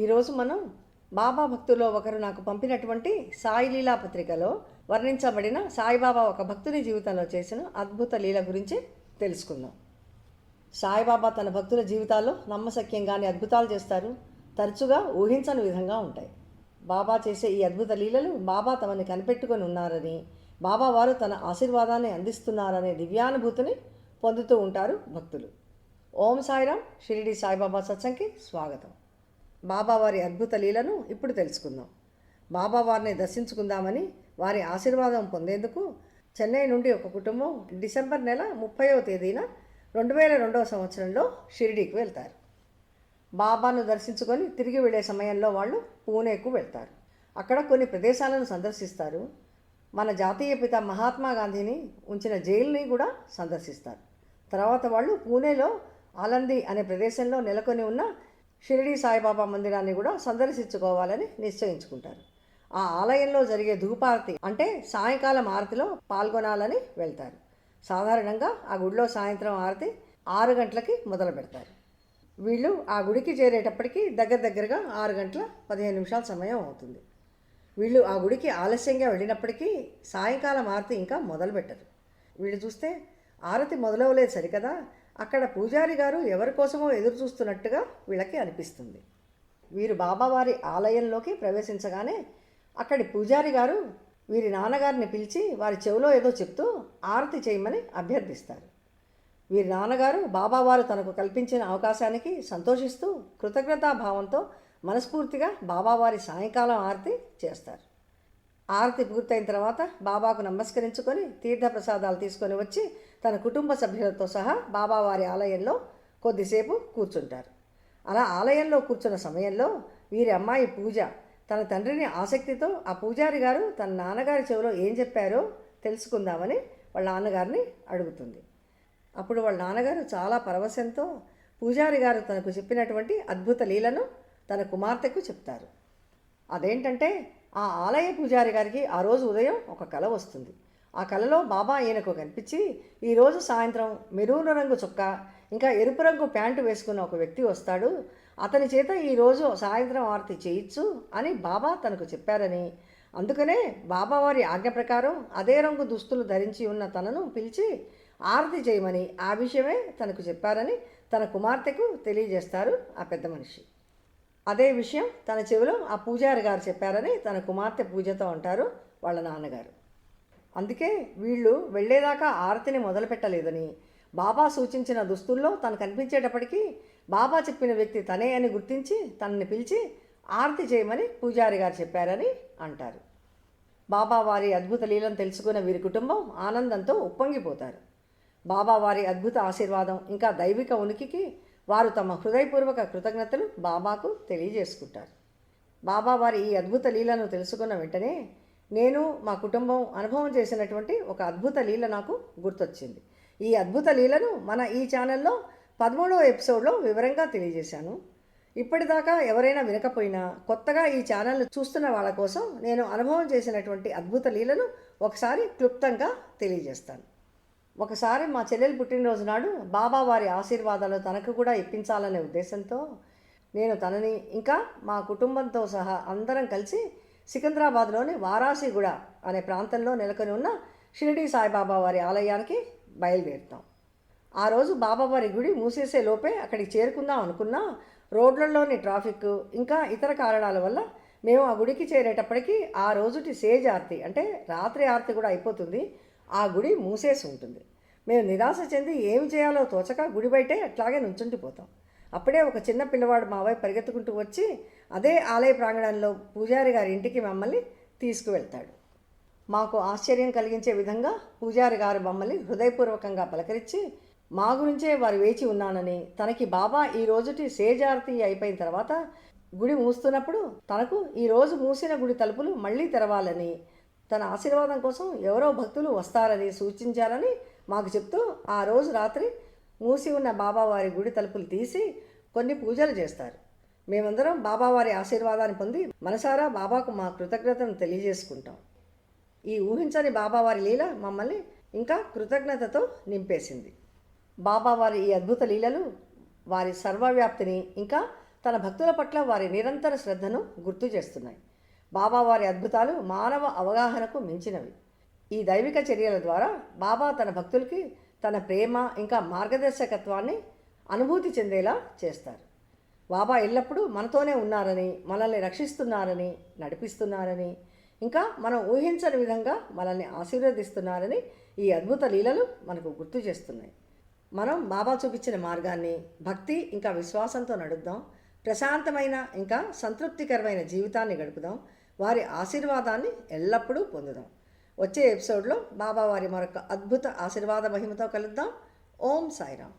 ఈరోజు మనం బాబా భక్తుల్లో ఒకరు నాకు పంపినటువంటి సాయి లీలా పత్రికలో వర్ణించబడిన సాయిబాబా ఒక భక్తుని జీవితంలో చేసిన అద్భుత లీల గురించి తెలుసుకుందాం. సాయిబాబా తన భక్తుల జీవితాల్లో నమ్మశక్యంగానే అద్భుతాలు చేస్తారు. తరచుగా ఊహించని విధంగా ఉంటాయి. బాబా చేసే ఈ అద్భుత లీలలు బాబా తమని కనిపెట్టుకొని ఉన్నారని బాబా వారు తన ఆశీర్వాదాన్ని అందిస్తున్నారనే దివ్యానుభూతిని పొందుతూ ఉంటారు భక్తులు. ఓం సాయిరామ్ షిరిడి సాయిబాబా సత్సంగ్కి స్వాగతం. బాబా వారి అద్భుత లీలను ఇప్పుడు తెలుసుకుందాం. బాబా వారిని దర్శించుకుందామని వారి ఆశీర్వాదం పొందేందుకు చెన్నై నుండి ఒక కుటుంబం డిసెంబర్ నెల ముప్పైవ తేదీన రెండు వేల రెండవ సంవత్సరంలో షిరిడీకి వెళ్తారు. బాబాను దర్శించుకొని తిరిగి వెళ్ళే సమయంలో వాళ్ళు పూణేకు వెళ్తారు. అక్కడ కొన్ని ప్రదేశాలను సందర్శిస్తారు. మన జాతీయ పిత మహాత్మా గాంధీని ఉంచిన జైలుని కూడా సందర్శిస్తారు. తర్వాత వాళ్ళు పూణేలో ఆలంది అనే ప్రదేశంలో నెలకొని ఉన్న షిరిడి సాయిబాబా మందిరాన్ని కూడా సందర్శించుకోవాలని నిశ్చయించుకుంటారు. ఆ ఆలయంలో జరిగే ధూపారతి అంటే సాయంకాలం ఆరతిలో పాల్గొనాలని వెళ్తారు. సాధారణంగా ఆ గుడిలో సాయంత్రం ఆరతి ఆరు గంటలకి మొదలు పెడతారు. వీళ్ళు ఆ గుడికి చేరేటప్పటికి దగ్గర దగ్గరగా ఆరు గంటల పదిహేను నిమిషాల సమయం అవుతుంది. వీళ్ళు ఆ గుడికి ఆలస్యంగా వెళ్ళినప్పటికీ సాయంకాలం ఆరతి ఇంకా మొదలు పెట్టరు వీళ్ళు చూస్తే ఆరతి మొదలవలేదు సరికదా? అక్కడ పూజారి గారు ఎవరి కోసమో ఎదురు చూస్తున్నట్టుగా వీళ్ళకి అనిపిస్తుంది. వీరు బాబావారి ఆలయంలోకి ప్రవేశించగానే అక్కడి పూజారి గారు వీరి నాన్నగారిని పిలిచి వారి చెవిలో ఏదో చెప్తూ ఆరతి చేయమని అభ్యర్థిస్తారు. వీరి నాన్నగారు బాబావారు తనకు కల్పించిన అవకాశానికి సంతోషిస్తూ కృతజ్ఞతాభావంతో మనస్ఫూర్తిగా బాబావారి సాయంకాలం ఆరతి చేస్తారు. ఆరతి పూర్తయిన తర్వాత బాబాకు నమస్కరించుకొని తీర్థప్రసాదాలు తీసుకొని వచ్చి తన కుటుంబ సభ్యులతో సహా బాబావారి ఆలయంలో కొద్దిసేపు కూర్చుంటారు. అలా ఆలయంలో కూర్చున్న సమయంలో వీరి అమ్మాయి పూజ తన తండ్రిని ఆసక్తితో ఆ పూజారి గారు తన నాన్నగారి చెవిలో ఏం చెప్పారో తెలుసుకుందామని వాళ్ళ నాన్నగారిని అడుగుతుంది. అప్పుడు వాళ్ళ నాన్నగారు చాలా పరవశంతో పూజారి గారు తనకు చెప్పినటువంటి అద్భుత లీలను తన కుమార్తెకు చెప్తారు. అదేంటంటే ఆ ఆలయ పూజారి గారికి ఆ రోజు ఉదయం ఒక కళ వస్తుంది. ఆ కలలో బాబా ఈయనకు కనిపించి ఈరోజు సాయంత్రం మెరూను రంగు చుక్క ఇంకా ఎరుపు రంగు ప్యాంటు వేసుకున్న ఒక వ్యక్తి వస్తాడు. అతని చేత ఈరోజు సాయంత్రం ఆరతి చేయొచ్చు అని బాబా తనకు చెప్పారని. అందుకనే బాబావారి ఆజ్ఞ ప్రకారం అదే రంగు దుస్తులు ధరించి ఉన్న తనను పిలిచి ఆరతి చేయమని ఆ విషయమే తనకు చెప్పారని తన కుమార్తెకు తెలియజేస్తారు ఆ పెద్ద మనిషి. అదే విషయం తన చెవిలో ఆ పూజారి గారు చెప్పారని తన కుమార్తె పూజతో అంటారు వాళ్ళ నాన్నగారు. అందుకే వీళ్ళు వెళ్ళేదాకా ఆరతిని మొదలుపెట్టలేదని బాబా సూచించిన దుస్తుల్లో తను కనిపించేటప్పటికీ బాబా చెప్పిన వ్యక్తి తనే అని గుర్తించి తనని పిలిచి ఆరతి చేయమని పూజారి గారు చెప్పారని అంటారు. బాబా వారి అద్భుత లీలను తెలుసుకున్న వీరి కుటుంబం ఆనందంతో ఉప్పొంగిపోతారు. బాబా వారి అద్భుత ఆశీర్వాదం ఇంకా దైవిక ఉనికికి వారు తమ హృదయపూర్వక కృతజ్ఞతలు బాబాకు తెలియజేసుకుంటారు. బాబా వారి ఈ అద్భుత లీలను తెలుసుకున్న వెంటనే నేను మా కుటుంబం అనుభవం చేసినటువంటి ఒక అద్భుత లీల నాకు గుర్తొచ్చింది. ఈ అద్భుత లీలను మన ఈ ఛానల్లో పదమూడవ ఎపిసోడ్లో వివరంగా తెలియజేశాను. ఇప్పటిదాకా ఎవరైనా వినకపోయినా కొత్తగా ఈ ఛానల్ చూస్తున్న వాళ్ళ కోసం నేను అనుభవం చేసినటువంటి అద్భుత లీలను ఒకసారి క్లుప్తంగా తెలియజేస్తాను. ఒకసారి మా చెల్లెలు పుట్టినరోజు నాడు బాబా వారి ఆశీర్వాదాలు తనకు కూడా ఇప్పించాలనే ఉద్దేశంతో నేను తనని ఇంకా మా కుటుంబంతో సహా అందరం కలిసి సికింద్రాబాద్లోని వారాసిగూడ అనే ప్రాంతంలో నెలకొని ఉన్న షిరిడి సాయిబాబా వారి ఆలయానికి బయలుదేరుతాం. ఆ రోజు బాబావారి గుడి మూసేసే లోపే అక్కడికి చేరుకుందాం అనుకున్నా రోడ్లలోని ట్రాఫిక్ ఇంకా ఇతర కారణాల వల్ల మేము ఆ గుడికి చేరేటప్పటికి ఆ రోజుటి సేజ్ ఆర్తి అంటే రాత్రి ఆర్తి కూడా అయిపోతుంది. ఆ గుడి మూసేసి ఉంటుంది. మేము నిరాశ చెంది ఏమి చేయాలో తోచక గుడి బయటే అట్లాగే నుంచుండిపోతాం. అప్పుడే ఒక చిన్న పిల్లవాడు మా వైపు పరిగెత్తుకుంటూ వచ్చి అదే ఆలయ ప్రాంగణంలో పూజారి గారి ఇంటికి మమ్మల్ని తీసుకువెళ్తాడు. మాకు ఆశ్చర్యం కలిగించే విధంగా పూజారి గారు మమ్మల్ని హృదయపూర్వకంగా పలకరించి మా గురించే వారు వేచి ఉన్నానని తనకి బాబా ఈ రోజుటి సేజారతి అయిపోయిన తర్వాత గుడి మూస్తున్నప్పుడు తనకు ఈరోజు మూసిన గుడి తలుపులు మళ్ళీ తెరవాలని తన ఆశీర్వాదం కోసం ఎవరో భక్తులు వస్తారని సూచించారని మాకు చెప్తూ ఆ రోజు రాత్రి మూసి ఉన్న బాబావారి గుడి తలుపులు తీసి కొన్ని పూజలు చేస్తారు. మేమందరం బాబావారి ఆశీర్వాదాన్ని పొంది మనసారా బాబాకు మా కృతజ్ఞతను తెలియజేసుకుంటాం. ఈ ఊహించని బాబావారి లీల మమ్మల్ని ఇంకా కృతజ్ఞతతో నింపేసింది. బాబావారి ఈ అద్భుత లీలలు వారి సర్వవ్యాప్తిని ఇంకా తన భక్తుల పట్ల వారి నిరంతర శ్రద్ధను గుర్తు చేస్తున్నాయి. బాబావారి అద్భుతాలు మానవ అవగాహనకు మించినవి. ఈ దైవిక చర్యల ద్వారా బాబా తన భక్తులకి తన ప్రేమ ఇంకా మార్గదర్శకత్వాన్ని అనుభూతి చెందేలా చేస్తారు. బాబా ఎల్లప్పుడూ మనతోనే ఉన్నారని మనల్ని రక్షిస్తున్నారని నడిపిస్తున్నారని ఇంకా మనం ఊహించని విధంగా మనల్ని ఆశీర్వదిస్తున్నారని ఈ అద్భుత లీలలు మనకు గుర్తు చేస్తున్నాయి. మనం బాబా చూపించిన మార్గాన్ని భక్తి ఇంకా విశ్వాసంతో నడుద్దాం. ప్రశాంతమైన ఇంకా సంతృప్తికరమైన జీవితాన్ని గడుపుదాం. వారి ఆశీర్వాదాన్ని ఎల్లప్పుడూ పొందుదాం. వచ్చే ఎపిసోడ్లో బాబావారి మరొక అద్భుత ఆశీర్వాద మహిమతో కలుద్దాం. ఓం సాయిరామ్.